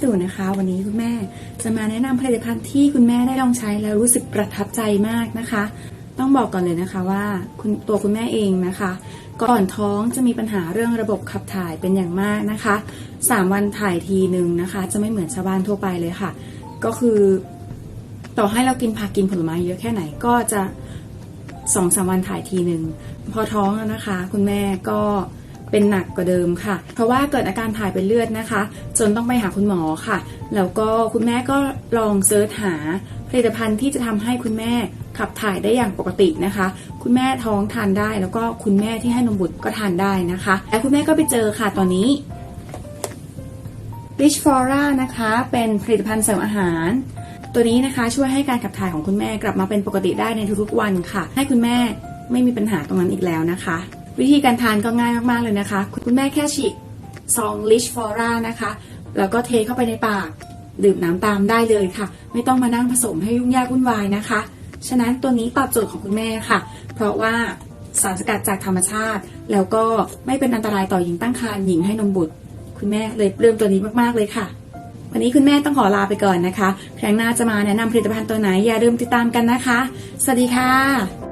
อยู่นะคะ วันนี้คุณแม่จะมาแนะนำผลิตภัณฑ์ที่คุณแม่ได้ลองใช้แล้วรู้สึกประทับใจมากนะคะ ต้องบอกก่อนเลยนะคะว่าคุณตัวคุณแม่เองนะคะ ก่อนท้องจะมีปัญหาเรื่องระบบขับถ่ายเป็นอย่างมากนะคะสามวันถ่ายทีหนึ่งนะคะ จะไม่เหมือนชาวบ้านทั่วไปเลยค่ะ ก็คือ ต่อให้เรากินผักกินผลไม้เยอะแค่ไหนก็จะสองสามวันถ่ายทีหนึ่งพอท้องแล้วนะคะ คุณแม่ก็ เป็นหนักกว่าเดิมค่ะ เพราะว่าเกิดอาการถ่ายเป็นเลือดนะคะ จนต้องไปหาคุณหมอค่ะ แล้วก็คุณแม่ก็ลองเซิร์ชหาผลิตภัณฑ์ที่จะทำให้คุณแม่ขับถ่ายได้อย่างปกตินะคะ คุณแม่ท้องทานได้ แล้วก็คุณแม่ที่ให้นมบุตรก็ทานได้นะคะ และคุณแม่ก็ไปเจอค่ะตอนนี้ Rich Flora นะคะ เป็นผลิตภัณฑ์เสริมอาหาร ตัวนี้นะคะช่วยให้การขับถ่ายของคุณแม่กลับมาเป็นปกติได้ในทุกๆวันค่ะ ให้คุณแม่ไม่มีปัญหาตรงนั้นอีกแล้วนะคะ วิธีการทานก็ง่ายมากๆเลยนะคะ คุณแม่แค่ฉีกซอง Rich Flora นะคะ แล้วก็เทเข้าไปในปาก ดื่มน้ำตามได้เลยค่ะ ไม่ต้องมานั่งผสมให้ยุ่งยากวุ่นวายนะคะ ฉะนั้นตัวนี้ตอบโจทย์ของคุณแม่ค่ะ เพราะว่าสารสกัดจากธรรมชาติ แล้วก็ไม่เป็นอันตรายต่อหญิงตั้งครรภ์หญิงให้นมบุตร คุณแม่เลยเริ่มตัวนี้มากๆเลยค่ะ วันนี้คุณแม่ต้องขอลาไปก่อนนะคะ ครั้งหน้าจะมาแนะนำผลิตภัณฑ์ตัวไหนอย่าลืมติดตามกันนะคะ สวัสดีค่ะ